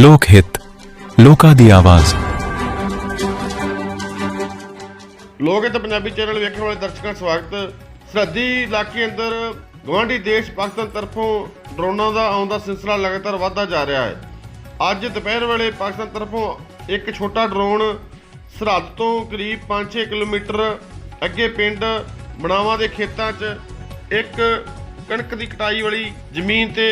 ਲੋਕ ਹਿੱਤ, ਲੋਕਾਂ ਦੀ ਆਵਾਜ਼। ਲੋਕ ਹਿੱਤ ਪੰਜਾਬੀ ਚੈਨਲ ਵੇਖਣ ਵਾਲੇ ਦਰਸ਼ਕਾਂ ਦਾ ਸਵਾਗਤ ਸਰਹੱਦੀ ਇਲਾਕੇ ਅੰਦਰ ਗਵਾਂਢੀ ਦੇਸ਼ ਪਾਕਿਸਤਾਨ ਤਰਫੋਂ ਡਰੋਨਾਂ ਦਾ ਆਉਣ ਦਾ ਸਿਲਸਿਲਾ ਲਗਾਤਾਰ ਵਧਦਾ ਜਾ ਰਿਹਾ ਹੈ। ਅੱਜ ਦੁਪਹਿਰ ਵੇਲੇ ਪਾਕਿਸਤਾਨ ਤਰਫੋਂ ਇੱਕ ਛੋਟਾ ਡਰੋਨ ਸਰਹੱਦ ਤੋਂ ਕਰੀਬ 5-6 ਕਿਲੋਮੀਟਰ ਅੱਗੇ ਪਿੰਡ ਬਣਾਵਾ ਦੇ ਖੇਤਾਂ 'ਚ ਇੱਕ ਕਣਕ ਦੀ ਕਟਾਈ ਵਾਲੀ ਜ਼ਮੀਨ ਤੇ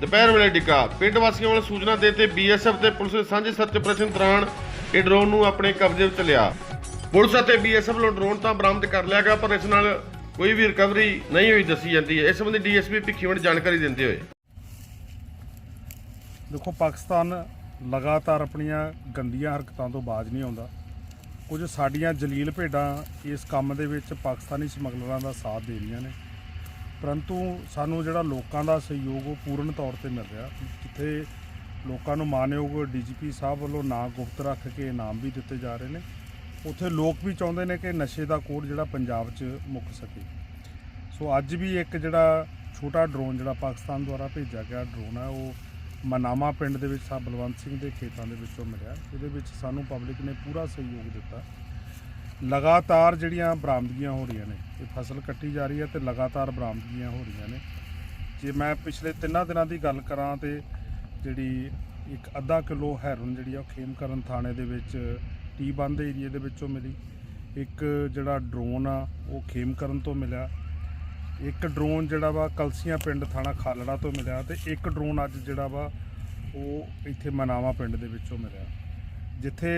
ਦੁਪਹਿਰ ਵੇਲੇ ਡਿੱਗਾ। ਪਿੰਡ ਵਾਸੀਆਂ ਵੱਲੋਂ ਸੂਚਨਾ ਦੇ ਤੇ ਬੀਐਸਐਫ ਤੇ ਪੁਲਿਸ ਨੇ ਸਾਂਝੇ ਸਰਚ ਆਪਰੇਸ਼ਨ ਦੌਰਾਨ ਇਹ ਡਰੋਨ ਨੂੰ ਆਪਣੇ ਕਬਜ਼ੇ ਵਿੱਚ ਲਿਆ। ਪੁਲਿਸ ਅਤੇ ਬੀਐਸਐਫ ਵੱਲੋਂ ਡਰੋਨ ਤਾਂ ਬਰਾਮਦ ਕਰ ਲਿਆ ਗਿਆ, ਪਰ ਇਸ ਨਾਲ ਕੋਈ ਵੀ ਰਿਕਵਰੀ ਨਹੀਂ ਹੋਈ ਦੱਸੀ ਜਾਂਦੀ ਹੈ। ਇਸ ਸੰਬੰਧੀ ਡੀਐਸਪੀ ਭਿੱਖੀਵੰਡ ਜਾਣਕਾਰੀ ਦਿੰਦੇ ਹੋਏ। ਦੇਖੋ, ਪਾਕਿਸਤਾਨ ਲਗਾਤਾਰ ਆਪਣੀਆਂ ਗੰਦੀਆਂ ਹਰਕਤਾਂ ਤੋਂ ਬਾਜ ਨਹੀਂ ਆਉਂਦਾ। ਕੁਝ ਸਾਡੀਆਂ ਜਲੀਲ ਭੇਡਾਂ ਇਸ ਕੰਮ ਦੇ ਵਿੱਚ ਪਾਕਿਸਤਾਨੀ ਸਮਗਲਰਾਂ ਦਾ ਸਾਥ ਦੇ ਰਹੀਆਂ ਨੇ। ਪਰੰਤੂ ਸਾਨੂੰ ਜਿਹੜਾ ਲੋਕਾਂ ਦਾ ਸਹਿਯੋਗ ਉਹ ਪੂਰਨ ਤੌਰ ਤੇ ਮਿਲ ਰਿਹਾ। ਜਿੱਥੇ ਲੋਕਾਂ ਨੂੰ ਮਾਨਯੋਗ ਡੀਜੀਪੀ ਸਾਹਿਬ ਵੱਲੋਂ ਨਾਂ ਗੁਪਤ ਰੱਖ ਕੇ ਇਨਾਮ ਵੀ ਦਿੱਤੇ ਜਾ ਰਹੇ ਨੇ, ਉੱਥੇ ਲੋਕ ਵੀ ਚਾਹੁੰਦੇ ਨੇ ਕਿ ਨਸ਼ੇ ਦਾ ਕੋਡ ਜਿਹੜਾ ਪੰਜਾਬ 'ਚ ਮੁੱਕ ਸਕੇ। ਸੋ ਅੱਜ ਵੀ ਇੱਕ ਜਿਹੜਾ ਛੋਟਾ ਡਰੋਨ ਜਿਹੜਾ ਪਾਕਿਸਤਾਨ ਦੁਆਰਾ ਭੇਜਿਆ ਗਿਆ ਡਰੋਨ ਹੈ, ਉਹ ਮਨਾਮਾ ਪਿੰਡ ਦੇ ਵਿੱਚ ਸਾਹਿਬ ਬਲਵੰਤ ਸਿੰਘ ਦੇ ਖੇਤਾਂ ਦੇ ਵਿੱਚੋਂ ਮਿਲਿਆ। ਇਹਦੇ ਵਿੱਚ ਸਾਨੂੰ ਪਬਲਿਕ ਨੇ ਪੂਰਾ ਸਹਿਯੋਗ ਦਿੱਤਾ। ਲਗਾਤਾਰ ਜਿਹੜੀਆਂ ਬਰਾਮਦਗੀਆਂ ਹੋ ਰਹੀਆਂ ਨੇ ਇਹ ਫਸਲ ਕੱਟੀ ਜਾ ਰਹੀ ਹੈ ਤੇ ਲਗਾਤਾਰ ਬਰਾਮਦਗੀਆਂ ਹੋ ਰਹੀਆਂ ਨੇ। ਜੇ ਮੈਂ ਪਿਛਲੇ ਤਿੰਨਾਂ ਦਿਨਾਂ ਦੀ ਗੱਲ ਕਰਾਂ ਤੇ ਜਿਹੜੀ ਇੱਕ ਅੱਧਾ ਕਿਲੋ ਹੈਰੋਨ ਜਿਹੜੀ ਆ ਉਹ ਖੇਮਕਰਨ ਥਾਣੇ ਦੇ ਵਿੱਚ ਟੀ ਬੰਦ ਏਰੀਏ ਦੇ ਵਿੱਚੋਂ ਮਿਲੀ। ਇੱਕ ਜਿਹੜਾ ਡਰੋਨ ਆ, ਉਹ ਖੇਮਕਰਨ ਤੋਂ ਮਿਲਿਆ। ਇੱਕ ਡਰੋਨ ਜਿਹੜਾ ਵਾ ਕਲਸੀਆਂ ਪਿੰਡ ਥਾਣਾ ਖਾਲੜਾ ਤੋਂ ਮਿਲਿਆ ਤੇ ਇੱਕ ਡਰੋਨ ਅੱਜ ਜਿਹੜਾ ਵਾ ਉਹ ਇੱਥੇ ਮਨਾਵਾ ਪਿੰਡ ਦੇ ਵਿੱਚੋਂ ਮਿਲਿਆ। ਜਿੱਥੇ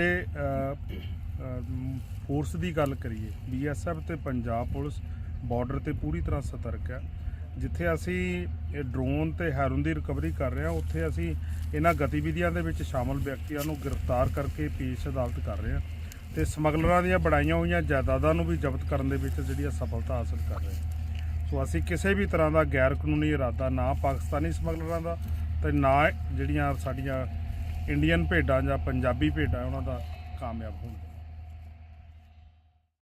ਫੋਰਸ ਦੀ ਗੱਲ ਕਰੀਏ ਬੀਐਸਐਫ ਤੇ ਪੰਜਾਬ ਪੁਲਿਸ ਬਾਰਡਰ ਤੇ ਪੂਰੀ ਤਰ੍ਹਾਂ ਸਤਰਕ ਹੈ। ਜਿੱਥੇ ਅਸੀਂ ਇਹ ਡਰੋਨ ਤੇ ਹੈਰੋਨ ਦੀ ਰਿਕਵਰੀ ਕਰ ਰਹੇ ਹਾਂ, ਉੱਥੇ ਅਸੀਂ ਇਹਨਾਂ ਗਤੀਵਿਧੀਆਂ ਦੇ ਵਿੱਚ ਸ਼ਾਮਲ ਵਿਅਕਤੀਆਂ ਨੂੰ ਗ੍ਰਿਫਤਾਰ ਕਰਕੇ ਪੇਸ਼ ਅਦਾਲਤ ਕਰ ਰਹੇ ਹਾਂ ਤੇ ਸਮਗਲਰਾਂ ਦੀਆਂ ਬਣਾਈਆਂ ਹੋਈਆਂ ਜਾਇਦਾਦਾਂ ਨੂੰ ਵੀ ਜ਼ਬਤ ਕਰਨ ਦੇ ਵਿੱਚ ਜਿਹੜੀ ਆ ਸਫਲਤਾ ਹਾਸਲ ਕਰ ਰਹੇ ਹਾਂ। ਸੋ ਅਸੀਂ ਕਿਸੇ ਵੀ ਤਰ੍ਹਾਂ ਦਾ ਗੈਰ ਕਾਨੂੰਨੀ ਇਰਾਦਾ ਨਾ ਪਾਕਿਸਤਾਨੀ ਸਮਗਲਰਾਂ ਦਾ ਤੇ ਨਾ ਜਿਹੜੀਆਂ ਸਾਡੀਆਂ ਇੰਡੀਅਨ ਭੇਡਾਂ ਜਾਂ ਪੰਜਾਬੀ ਭੇਡਾਂ, ਉਹਨਾਂ ਦਾ ਕਾਮਯਾਬ ਹੋਣ।